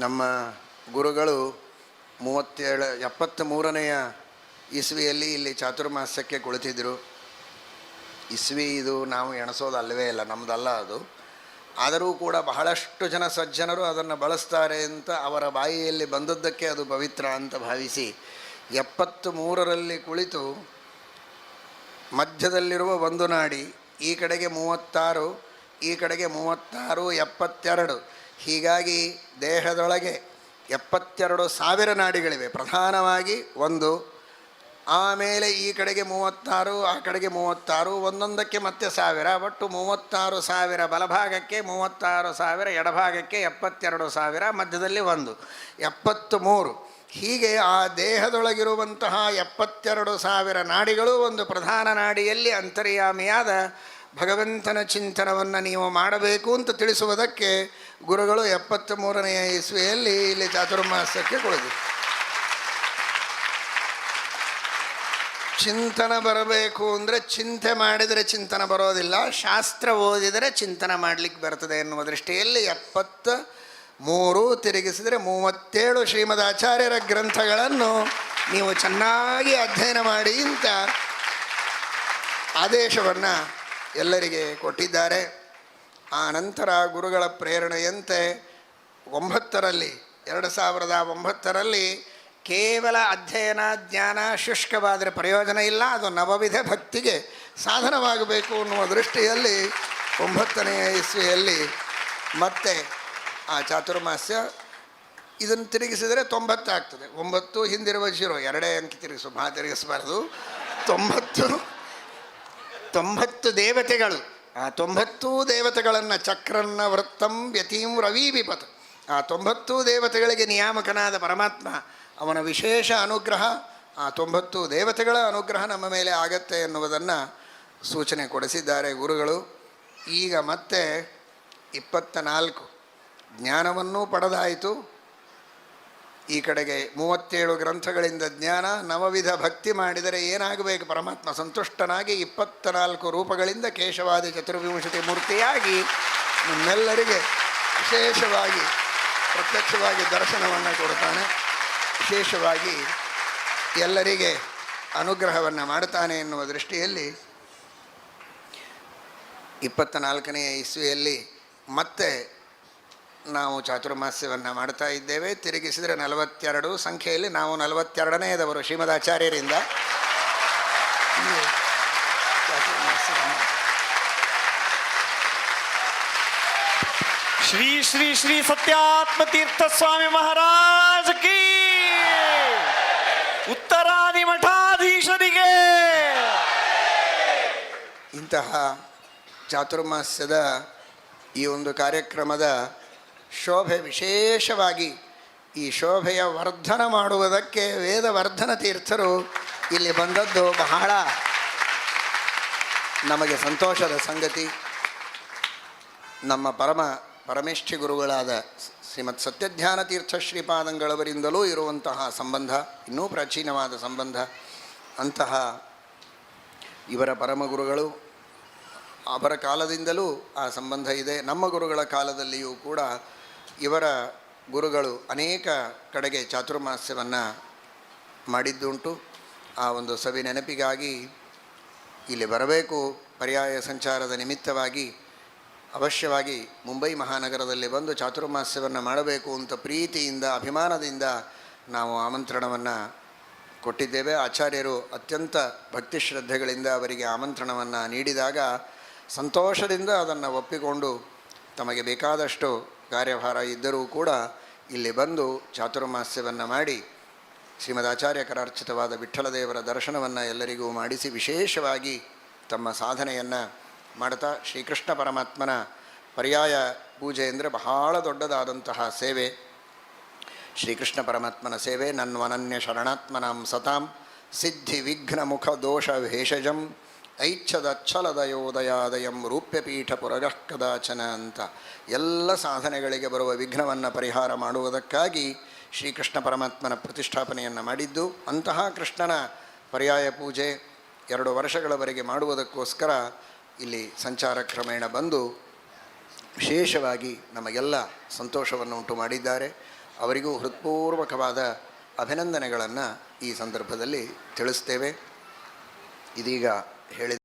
ನಮ್ಮ ಗುರುಗಳು ಮೂವತ್ತೇಳು ಎಪ್ಪತ್ತ ಮೂರನೆಯ ಇಸ್ವಿಯಲ್ಲಿ ಇಲ್ಲಿ ಚಾತುರ್ಮಾಸ್ಯಕ್ಕೆ ಕುಳಿತಿದ್ದರು ಇಸ್ವಿ ಇದು ನಾವು ಎಣಸೋದು ಅಲ್ಲವೇ ಇಲ್ಲ ನಮ್ಮದಲ್ಲ ಅದು. ಆದರೂ ಕೂಡ ಬಹಳಷ್ಟು ಜನ ಸಜ್ಜನರು ಅದನ್ನು ಬಳಸ್ತಾರೆ ಅಂತ ಅವರ ಬಾಯಿಯಲ್ಲಿ ಬಂದದ್ದಕ್ಕೆ ಅದು ಪವಿತ್ರ ಅಂತ ಭಾವಿಸಿ ಎಪ್ಪತ್ತು ಮೂರರಲ್ಲಿ ಕುಳಿತು ಮಧ್ಯದಲ್ಲಿರುವ ಒಂದು ನಾಡಿ, ಈ ಕಡೆಗೆ ಮೂವತ್ತಾರು, ಈ ಕಡೆಗೆ ಮೂವತ್ತಾರು, ಎಪ್ಪತ್ತೆರಡು ಹೀಗಾಗಿ ದೇಹದೊಳಗೆ ಎಪ್ಪತ್ತೆರಡು ಸಾವಿರ ನಾಡಿಗಳಿವೆ. ಪ್ರಧಾನವಾಗಿ ಒಂದು, ಆಮೇಲೆ ಈ ಕಡೆಗೆ ಮೂವತ್ತಾರು, ಆ ಕಡೆಗೆ ಮೂವತ್ತಾರು, ಒಂದೊಂದಕ್ಕೆ ಮತ್ತೆ ಸಾವಿರ, ಒಟ್ಟು ಮೂವತ್ತಾರು ಸಾವಿರ ಬಲಭಾಗಕ್ಕೆ ಮೂವತ್ತಾರು ಸಾವಿರ, ಎಡಭಾಗಕ್ಕೆ ಎಪ್ಪತ್ತೆರಡು ಸಾವಿರ, ಮಧ್ಯದಲ್ಲಿ ಒಂದು ಎಪ್ಪತ್ತು ಮೂರು ಹೀಗೆ ಆ ದೇಹದೊಳಗಿರುವಂತಹ ಎಪ್ಪತ್ತೆರಡು ಸಾವಿರ ನಾಡಿಗಳು ಒಂದು ಪ್ರಧಾನ ನಾಡಿಯಲ್ಲಿ ಅಂತರ್ಯಾಮಿಯಾದ ಭಗವಂತನ ಚಿಂತನವನ್ನು ನೀವು ಮಾಡಬೇಕು ಅಂತ ತಿಳಿಸುವುದಕ್ಕೆ ಗುರುಗಳು ಎಪ್ಪತ್ತ್ ಮೂರನೆಯ ಇಸ್ವಿಯಲ್ಲಿ ಇಲ್ಲಿ ಚಾತುರ್ಮಾಸಕ್ಕೆ ಕೊಡೋದು ಚಿಂತನ ಬರಬೇಕು ಅಂದರೆ ಚಿಂತೆ ಮಾಡಿದರೆ ಚಿಂತನ ಬರೋದಿಲ್ಲ, ಶಾಸ್ತ್ರ ಓದಿದರೆ ಚಿಂತನ ಮಾಡಲಿಕ್ಕೆ ಬರ್ತದೆ ಎನ್ನುವ ದೃಷ್ಟಿಯಲ್ಲಿ ಎಪ್ಪತ್ತ ಮೂರು ತಿರುಗಿಸಿದರೆ ಮೂವತ್ತೇಳು ಶ್ರೀಮದ್ ಆಚಾರ್ಯರ ಗ್ರಂಥಗಳನ್ನು ನೀವು ಚೆನ್ನಾಗಿ ಅಧ್ಯಯನ ಮಾಡಿ ಅಂತ ಆದೇಶವನ್ನು ಎಲ್ಲರಿಗೆ ಕೊಟ್ಟಿದ್ದಾರೆ. ಆ ನಂತರ ಗುರುಗಳ ಪ್ರೇರಣೆಯಂತೆ ಒಂಬತ್ತರಲ್ಲಿ, ಎರಡು ಸಾವಿರದ ಒಂಬತ್ತರಲ್ಲಿ ಕೇವಲ ಅಧ್ಯಯನ, ಜ್ಞಾನ, ಶುಷ್ಕವಾದರೆ ಪ್ರಯೋಜನ ಇಲ್ಲ, ಅದು ನವವಿಧ ಭಕ್ತಿಗೆ ಸಾಧನವಾಗಬೇಕು ಅನ್ನುವ ದೃಷ್ಟಿಯಲ್ಲಿ ಒಂಬತ್ತನೆಯ ಇಸ್ವಿಯಲ್ಲಿ ಮತ್ತೆ ಆ ಚಾತುರ್ಮಾಸ್ಯ ಇದನ್ನು ತಿರುಗಿಸಿದರೆ ತೊಂಬತ್ತಾಗ್ತದೆ. ಒಂಬತ್ತು ಹಿಂದಿರುವ ಜೀರೋ, ಎರಡೇ ಅಂಕಿ ತಿರುಗಿಸು ಮಹಾ ತಿರುಗಿಸಬಾರ್ದು ತೊಂಬತ್ತು ತೊಂಬತ್ತು ದೇವತೆಗಳು ಆ ತೊಂಬತ್ತು ದೇವತೆಗಳನ್ನು ಚಕ್ರನ್ನ ವೃತ್ತಂ ವ್ಯತೀಂ ರವಿ ವಿಪತ್. ಆ ತೊಂಬತ್ತು ದೇವತೆಗಳಿಗೆ ನಿಯಾಮಕನಾದ ಪರಮಾತ್ಮ, ಅವನ ವಿಶೇಷ ಅನುಗ್ರಹ, ಆ ತೊಂಬತ್ತು ದೇವತೆಗಳ ಅನುಗ್ರಹ ನಮ್ಮ ಮೇಲೆ ಆಗತ್ತೆ ಎನ್ನುವುದನ್ನು ಸೂಚನೆ ಕೊಡಿಸಿದ್ದಾರೆ ಗುರುಗಳು. ಈಗ ಮತ್ತೆ ಇಪ್ಪತ್ತ ನಾಲ್ಕು ಜ್ಞಾನವನ್ನೂ ಪಡೆದಾಯಿತು. ಈ ಕಡೆಗೆ ಮೂವತ್ತೇಳು ಗ್ರಂಥಗಳಿಂದ ಜ್ಞಾನ, ನವವಿಧ ಭಕ್ತಿ ಮಾಡಿದರೆ ಏನಾಗಬೇಕು? ಪರಮಾತ್ಮ ಸಂತುಷ್ಟನಾಗಿ ಇಪ್ಪತ್ತ ನಾಲ್ಕು ರೂಪಗಳಿಂದ ಕೇಶವಾದಿ ಚತುರ್ವಿಂಶತಿ ಮೂರ್ತಿಯಾಗಿ ನಮ್ಮೆಲ್ಲರಿಗೆ ವಿಶೇಷವಾಗಿ ಪ್ರತ್ಯಕ್ಷವಾಗಿ ದರ್ಶನವನ್ನು ಕೊಡ್ತಾನೆ. ವಿಶೇಷವಾಗಿ ಎಲ್ಲರಿಗೆ ಅನುಗ್ರಹವನ್ನು ಮಾಡ್ತಾನೆ ಎನ್ನುವ ದೃಷ್ಟಿಯಲ್ಲಿ ಇಪ್ಪತ್ತ ನಾಲ್ಕನೆಯ ಇಸ್ವಿಯಲ್ಲಿ ಮತ್ತೆ ನಾವು ಚಾತುರ್ಮಾಸ್ಯವನ್ನು ಮಾಡ್ತಾ ಇದ್ದೇವೆ. ತಿರುಗಿಸಿದರೆ ನಲವತ್ತೆರಡು ಸಂಖ್ಯೆಯಲ್ಲಿ ನಾವು ನಲವತ್ತೆರಡನೆಯದವರು ಶ್ರೀಮದಾಚಾರ್ಯರಿಂದ. ಶ್ರೀ ಶ್ರೀ ಶ್ರೀ ಸತ್ಯಾತ್ಮ ತೀರ್ಥ ಸ್ವಾಮಿ ಮಹಾರಾಜ್ ಕಿ ಉತ್ತರಾದಿ ಮಠಾಧೀಶರಿಗೆ. ಇಂತಹ ಚಾತುರ್ಮಾಸ್ಯದ ಈ ಒಂದು ಕಾರ್ಯಕ್ರಮದ ಶೋಭೆ ವಿಶೇಷವಾಗಿ ಈ ಶೋಭೆಯ ವರ್ಧನ ಮಾಡುವುದಕ್ಕೆ ವೇದವರ್ಧನ ತೀರ್ಥರು ಇಲ್ಲಿ ಬಂದದ್ದು ಬಹಳ ನಮಗೆ ಸಂತೋಷದ ಸಂಗತಿ. ನಮ್ಮ ಪರಮ ಪರಮೇಷ್ಠಿ ಗುರುಗಳಾದ ಶ್ರೀಮತ್ ಸತ್ಯಧ್ಯಾನ ತೀರ್ಥ ಶ್ರೀಪಾದಂಗಳವರಿಂದಲೂ ಇರುವಂತಹ ಸಂಬಂಧ, ಇನ್ನೂ ಪ್ರಾಚೀನವಾದ ಸಂಬಂಧ, ಅಂತಹ ಇವರ ಪರಮ ಗುರುಗಳು, ಅವರ ಕಾಲದಿಂದಲೂ ಆ ಸಂಬಂಧ ಇದೆ. ನಮ್ಮ ಗುರುಗಳ ಕಾಲದಲ್ಲಿಯೂ ಕೂಡ ಇವರ ಗುರುಗಳು ಅನೇಕ ಕಡೆಗೆ ಚಾತುರ್ಮಾಸ್ಯವನ್ನು ಮಾಡಿದ್ದುಂಟು. ಆ ಒಂದು ಸವಿ ನೆನಪಿಗಾಗಿ ಇಲ್ಲಿ ಬರಬೇಕು. ಪರ್ಯಾಯ ಸಂಚಾರದ ನಿಮಿತ್ತವಾಗಿ ಅವಶ್ಯವಾಗಿ ಮುಂಬೈ ಮಹಾನಗರದಲ್ಲಿ ಬಂದು ಚಾತುರ್ಮಾಸ್ಯವನ್ನು ಮಾಡಬೇಕು ಅಂತ ಪ್ರೀತಿಯಿಂದ, ಅಭಿಮಾನದಿಂದ ನಾವು ಆಮಂತ್ರಣವನ್ನು ಕೊಟ್ಟಿದ್ದೇವೆ. ಆಚಾರ್ಯರು ಅತ್ಯಂತ ಭಕ್ತಿ ಶ್ರದ್ಧೆಗಳಿಂದ ಅವರಿಗೆ ಆಮಂತ್ರಣವನ್ನು ನೀಡಿದಾಗ ಸಂತೋಷದಿಂದ ಅದನ್ನು ಒಪ್ಪಿಕೊಂಡು ತಮಗೆ ಬೇಕಾದಷ್ಟು ಕಾರ್ಯಭಾರ ಇದ್ದರೂ ಕೂಡ ಇಲ್ಲಿ ಬಂದು ಚಾತುರ್ಮಾಸ್ಯವನ್ನು ಮಾಡಿ ಶ್ರೀಮದ್ ವಿಠಲ ವಿಠ್ಠಲದೇವರ ದರ್ಶನವನ್ನು ಎಲ್ಲರಿಗೂ ಮಾಡಿಸಿ ವಿಶೇಷವಾಗಿ ತಮ್ಮ ಸಾಧನೆಯನ್ನು ಮಾಡ್ತಾ ಶ್ರೀಕೃಷ್ಣ ಪರಮಾತ್ಮನ ಪರ್ಯಾಯ ಪೂಜೆ ಅಂದರೆ ಬಹಳ ದೊಡ್ಡದಾದಂತಹ ಸೇವೆ. ಶ್ರೀಕೃಷ್ಣ ಪರಮಾತ್ಮನ ಸೇವೆ, ನನ್ವನನ್ಯ ಶರಣಾತ್ಮನಾಂ ಸತಾಂ, ಸಿದ್ಧಿ ವಿಘ್ನ ಮುಖ ದೋಷ ಭೇಷಜಂ ಐಚ್ಛದಚ್ಛಲದಯೋದಯಾದಯಂ ರೂಪ್ಯಪೀಠ ಪುರಗಃ ಕದಾಚನ ಅಂತ ಎಲ್ಲ ಸಾಧನೆಗಳಿಗೆ ಬರುವ ವಿಘ್ನವನ್ನು ಪರಿಹಾರ ಮಾಡುವುದಕ್ಕಾಗಿ ಶ್ರೀಕೃಷ್ಣ ಪರಮಾತ್ಮನ ಪ್ರತಿಷ್ಠಾಪನೆಯನ್ನು ಮಾಡಿದ್ದು, ಅಂತಹ ಕೃಷ್ಣನ ಪರ್ಯಾಯ ಪೂಜೆ ಎರಡು ವರ್ಷಗಳವರೆಗೆ ಮಾಡುವುದಕ್ಕೋಸ್ಕರ ಇಲ್ಲಿ ಸಂಚಾರ ಕ್ರಮೇಣ ಬಂದು ವಿಶೇಷವಾಗಿ ನಮಗೆಲ್ಲ ಸಂತೋಷವನ್ನು ಉಂಟು ಮಾಡಿದ್ದಾರೆ. ಅವರಿಗೂ ಹೃತ್ಪೂರ್ವಕವಾದ ಅಭಿನಂದನೆಗಳನ್ನು ಈ ಸಂದರ್ಭದಲ್ಲಿ ತಿಳಿಸ್ತೇವೆ. ಇದೀಗ ಹೇಳಿದ